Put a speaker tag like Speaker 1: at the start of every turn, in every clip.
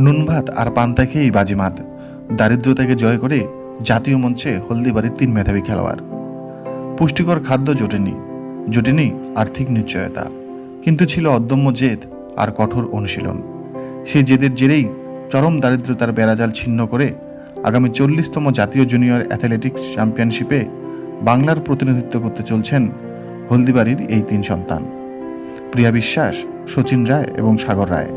Speaker 1: নুন ভাত আর পান্তা খেয়েই বাজিমাত দারিদ্রতাকে জয় করে জাতীয় মঞ্চে হলদিবাড়ির তিন মেধাবী খেলোয়াড়। পুষ্টিকর খাদ্য জোটেনি জোটেনি আর্থিক নিশ্চয়তা। কিন্তু ছিল অদম্য জেদ আর কঠোর অনুশীলন। সেই জেদের জেরেই চরম দারিদ্রতার বেড়াজাল ছিন্ন করে আগামী চল্লিশতম জাতীয় জুনিয়র অ্যাথলেটিক্স চ্যাম্পিয়নশিপে বাংলার প্রতিনিধিত্ব করতে চলছেন হলদিবাড়ির এই তিন সন্তান। প্রিয়া বিশ্বাস সচিন রায় এবং সাগর রায়।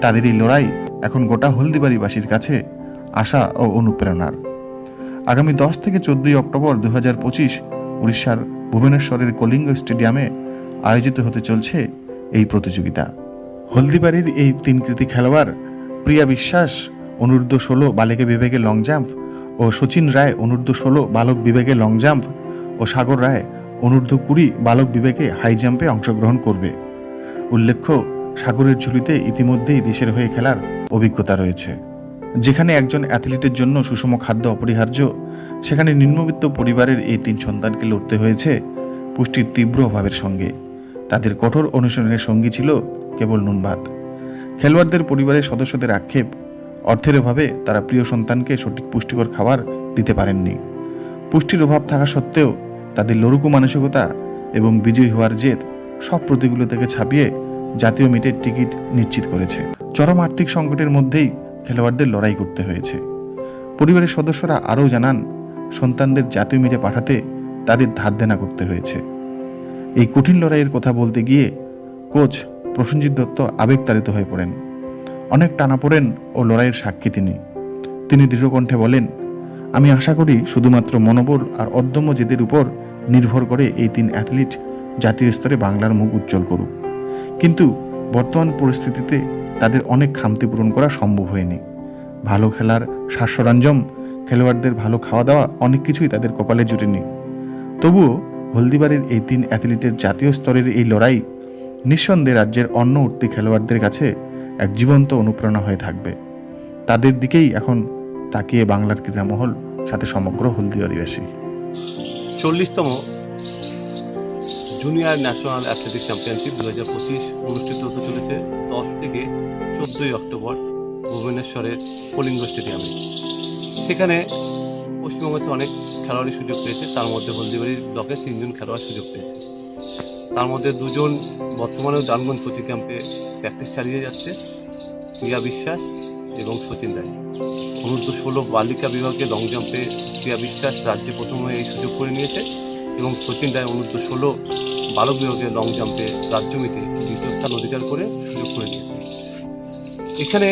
Speaker 1: তাদের এই লড়াই এখন গোটা হলদিবাড়িবাসীর কাছে আশা ও অনুপ্রেরণার। আগামী দশ থেকে চোদ্দই অক্টোবর দু হাজার পঁচিশ উড়িষ্যার ভুবনেশ্বরের কলিঙ্গ স্টেডিয়ামে আয়োজিত হতে চলছে এই প্রতিযোগিতা। হলদিবাড়ির এই তিন কৃতি খেলোয়াড় প্রিয়া বিশ্বাস, অনূর্ধ্ব ষোলো বালিকা বিভাগে লং জাম্প ও সচিন রায়, অনূর্ধ্ব ষোলো বালক বিভাগে লং জাম্প ও সাগর রায়, অনূর্ধ্ব কুড়ি বালক বিভাগে হাই জাম্পে অংশগ্রহণ করবে। উল্লেখ্য, সাগরের ঝুলিতে ইতিমধ্যেই দেশের হয়ে খেলার অভিজ্ঞতা রয়েছে। যেখানে একজন অ্যাথলিটের জন্য সুষম খাদ্য অপরিহার্য, সেখানে নিম্নবিত্ত পরিবারের এই তিন সন্তানকে লড়তে হয়েছে পুষ্টির তীব্র অভাবের সঙ্গে। তাদের কঠোর অনুশীলনের সঙ্গী ছিল কেবল নুন ভাত খেলোয়াড়দের পরিবারের সদস্যদের আক্ষেপ, অর্থের অভাবে তারা প্রিয় সন্তানকে সঠিক পুষ্টিকর খাবার দিতে পারেননি। পুষ্টির অভাব থাকা সত্ত্বেও তাদের লড়ুকু মানসিকতা এবং বিজয়ী হওয়ার জেদ সব প্রতিকূলতাকে ছাপিয়ে জাতীয় মিটের টিকিট নিশ্চিত করেছে। চরম আর্থিক সংকটের মধ্যেই খেলোয়াড়দের লড়াই করতে হয়েছে। পরিবারের সদস্যরা আরও জানান, সন্তানদের জাতীয় মিটে পাঠাতে তাদের ধার দেনা করতে হয়েছে। এই কঠিন লড়াইয়ের কথা বলতে গিয়ে কোচ প্রসেনজিৎ দত্ত আবেগতাড়িত হয়ে পড়েন। অনেক টানা পড়েন ও লড়াইয়ের সাক্ষী তিনি। তিনি দৃঢ়কণ্ঠে বলেন, আমি আশা করি শুধুমাত্র মনোবল আর অদম্য জেদের উপর নির্ভর করে এই তিন অ্যাথলিট জাতীয় স্তরে বাংলার মুখ উজ্জ্বল করুক। কিন্তু বর্তমান পরিস্থিতিতে তাদের অনেক খামতি পূরণ করা সম্ভব হয়নি। ভালো খেলার শ্বাসরঞ্জম, খেলোয়াড়দের ভালো খাওয়া দাওয়া অনেক কিছুই তাদের কপালে জুটেনি। তবুও হলদিবাড়ির এই তিন অ্যাথলিটের জাতীয় স্তরের এই লড়াই নিঃসন্দেহে রাজ্যের অন্য উঠতি খেলোয়াড়দের কাছে এক জীবন্ত অনুপ্রেরণা হয়ে থাকবে। তাদের দিকেই এখন তাকিয়ে বাংলার ক্রীড়ামহল সাথে সমগ্র হলদিবাড়িবাসী
Speaker 2: চল্লিশতম জুনিয়র ন্যাশনাল অ্যাথলেটিক্স চ্যাম্পিয়নশিপ দু হাজার পঁচিশ অনুষ্ঠিত হতে চলেছে দশ থেকে চোদ্দোই অক্টোবর ভুবনেশ্বরের কলিঙ্গ স্টেডিয়ামে। সেখানে পশ্চিমবঙ্গতে অনেক খেলোয়াড়ই সুযোগ পেয়েছে, তার মধ্যে হলদিবাড়ির ব্লকে তিনজন খেলোয়াড় সুযোগ পেয়েছে। তার মধ্যে দুজন বর্তমানেও ডানগঞ্জ কোচিং ক্যাম্পে প্র্যাকটিস চালিয়ে যাচ্ছে, প্রিয়া বিশ্বাস এবং সচিন রায়। অনূর্ধ্ব ষোলো বালিকা বিভাগে লং জাম্পে প্রিয়া বিশ্বাস রাজ্যে প্রথমে এই সুযোগ করে নিয়েছে। এবং সচিন রায় অনূর্ধ্ব ষোলো বালক বিভাগে লং জাম্পে রাজ্য মিটে দ্বিতীয় স্থান অধিকার করে সুযোগ করে নিয়েছে এখানে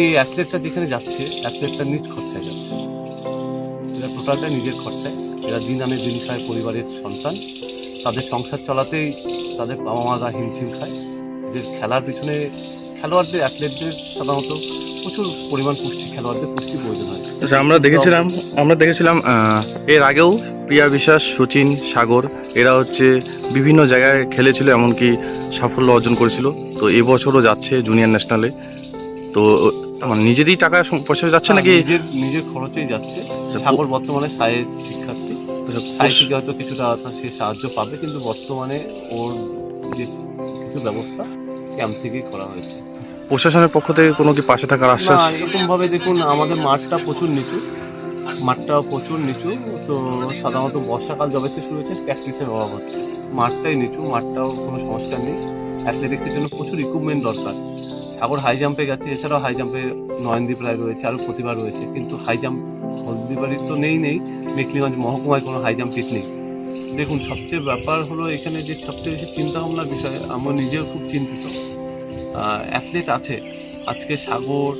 Speaker 2: এই অ্যাথলেটটা যেখানে যাচ্ছে, অ্যাথলেটটা নিজ খরচায় যাচ্ছে। এরা টোটালটা নিজের খরচায়। এরা দিন আনে দিন খায় পরিবারের সন্তান। তাদের সংসার চালাতেই তাদের বাবা মারা হিমশিম খায়। এদের খেলার পিছনে খেলোয়াড়দের, অ্যাথলেটদের সাধারণত প্রচুর পরিমাণ পুষ্টি, খেলোয়াড়দের পুষ্টি প্রয়োজন হয়।
Speaker 3: আচ্ছা আমরা দেখেছিলাম আমরা দেখেছিলাম এর আগেও প্রিয়া বিশ্বাস সচিন সাগর এরা হচ্ছে বিভিন্ন জায়গায় খেলেছিল এমনকি সাফল্য অর্জন করেছিল। তো এবছরও যাচ্ছে জুনিয়র ন্যাশনালে তো মানে নিজেরই টাকা পয়সা যাচ্ছে নাকি?
Speaker 2: হ্যাঁ, নিজের নিজের খরচেই যাচ্ছে। সাগর বর্তমানে সায়ের শিক্ষার্থী। সাই থেকে হয়তো কিছুটা সে সাহায্য পাবে কিন্তু বর্তমানে ওর যে কিছু ব্যবস্থা ক্যাম্প থেকেই করা হয়েছে।
Speaker 3: প্রশাসনের পক্ষ থেকে কোনো কি পাশে থাকার আশ্বাস?
Speaker 2: এরকম ভাবে দেখুন আমাদের মাঠটা প্রচুর নিচু। মাঠটা প্রচুর নিচু, তো সাধারণত বর্ষাকাল যবে থেকে শুরু হয়েছে প্র্যাকটিসের অভাব হচ্ছে। মাঠটাই নিচু, মাঠটাও কোনো সমস্যা নেই। অ্যাথলেটিক্সের জন্য প্রচুর ইকুইপমেন্ট দরকার। সাগর হাই জাম্পে গেছে, এছাড়াও হাই জাম্পে নয়নদীপ রায় রয়েছে, আরও প্রতিভা রয়েছে, কিন্তু হাই জাম্প হলদিবাড়ির তো নেই নেই মেকলিগঞ্জ মহকুমায় কোনো হাই জাম্প নেই। দেখুন, সবচেয়ে ব্যাপার হলো এখানে যে সবচেয়ে বেশি চিন্তা ভাবনার বিষয়, আমরা নিজেও খুব চিন্তিত। অ্যাথলেট আছে। আজকে সাগর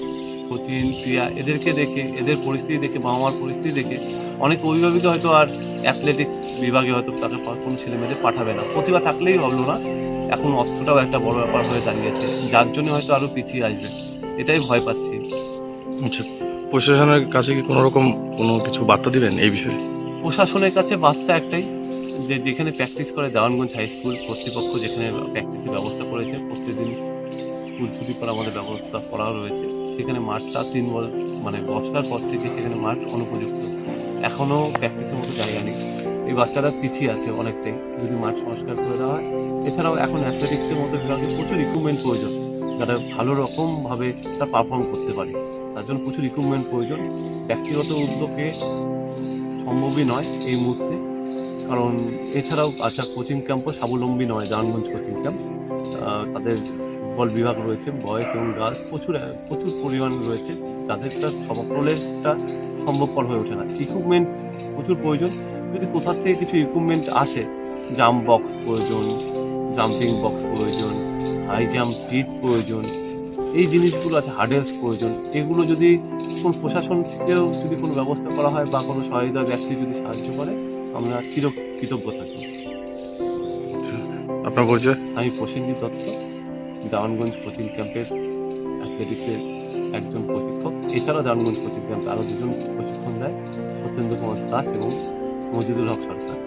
Speaker 2: সচিন প্রিয়া এদেরকে দেখে এদের পরিস্থিতি দেখে বাবা মার পরিস্থিতি দেখে অনেক অভিভাবক হয়তো আর অ্যাথলেটিক্স বিভাগে হয়তো পা- কোনো ছেলে মেয়েদের পাঠাবে না। প্রতিভা থাকলেই হলো না। এখন অর্থটাও একটা বড় ব্যাপার হয়ে দাঁড়িয়েছে। যার জন্য হয়তো আরও পিছিয়ে আসবে। এটাই ভয় পাচ্ছি।
Speaker 3: আচ্ছা প্রশাসনের কাছে কি কোনো রকম কোনো কিছু বার্তা দিবেন এই বিষয়ে?
Speaker 2: প্রশাসনের কাছে বার্তা একটাই যে যেখানে প্র্যাকটিস করে দেওয়ানগঞ্জ হাই স্কুল কর্তৃপক্ষ যেখানে প্র্যাকটিসের ব্যবস্থা করেছে প্রতিদিন স্কুল ছুটি করা আমাদের ব্যবস্থা করা রয়েছে সেখানে মাঠটা তিন মানে বছর পর থেকে সেখানে মাঠ অনুপযুক্ত। এখনও প্র্যাকটিসের মতো জায়গা নেই। এই বাচ্চারা পিছিয়ে আছে অনেকটাই, যদি মাঠ সংস্কার করে দেওয়া হয়। এছাড়াও এখন অ্যাথলেটিক্সের মতো বিভাগে প্রচুর ইকুইপমেন্ট প্রয়োজন। যারা ভালো রকমভাবে তার পারফর্ম করতে পারে। তার জন্য প্রচুর ইকুইপমেন্ট প্রয়োজন। ব্যক্তিগত উদ্যোগে সম্ভবই নয় এই মুহূর্তে। কারণ এছাড়াও আচ্ছা কোচিং ক্যাম্পও স্বাবলম্বী নয় জাহানগঞ্জ কোচিং ক্যাম্প তাদের ফুটবল বিভাগ রয়েছে বয়েজ এবং গার্লস প্রচুর প্রচুর পরিমাণ রয়েছে যাদেরটা সকলেরটা সম্ভবপর হয়ে ওঠে না। ইকুইপমেন্ট প্রচুর প্রয়োজন। যদি কোথা থেকে কিছু ইকুইপমেন্ট আসে জাম্প বক্স প্রয়োজন জাম্পিং বক্স প্রয়োজন হাই জাম্প পিট প্রয়োজন এই জিনিসগুলো আছে হার্ডেলস প্রয়োজন। এগুলো যদি কোন প্রশাসন থেকেও যদি কোনো ব্যবস্থা করা হয় বা কোনো সহায়তা ব্যক্তি যদি সাহায্য করে আমরা চির কৃতজ্ঞ থাকি।
Speaker 3: আপনার পরিচয়?
Speaker 2: আমি প্রসেনজিৎ দত্ত। দেওয়ানগঞ্জ কোচিং ক্যাম্পের অ্যাথলেটিক্সের একজন প্রশিক্ষক। এছাড়াও দেওয়ানগঞ্জ কোচিং ক্যাম্পে আরও দুজন প্রশিক্ষণ দেয় সত্যেন্দ্র কুমার দাস এবং মজিদুল হক সরকার।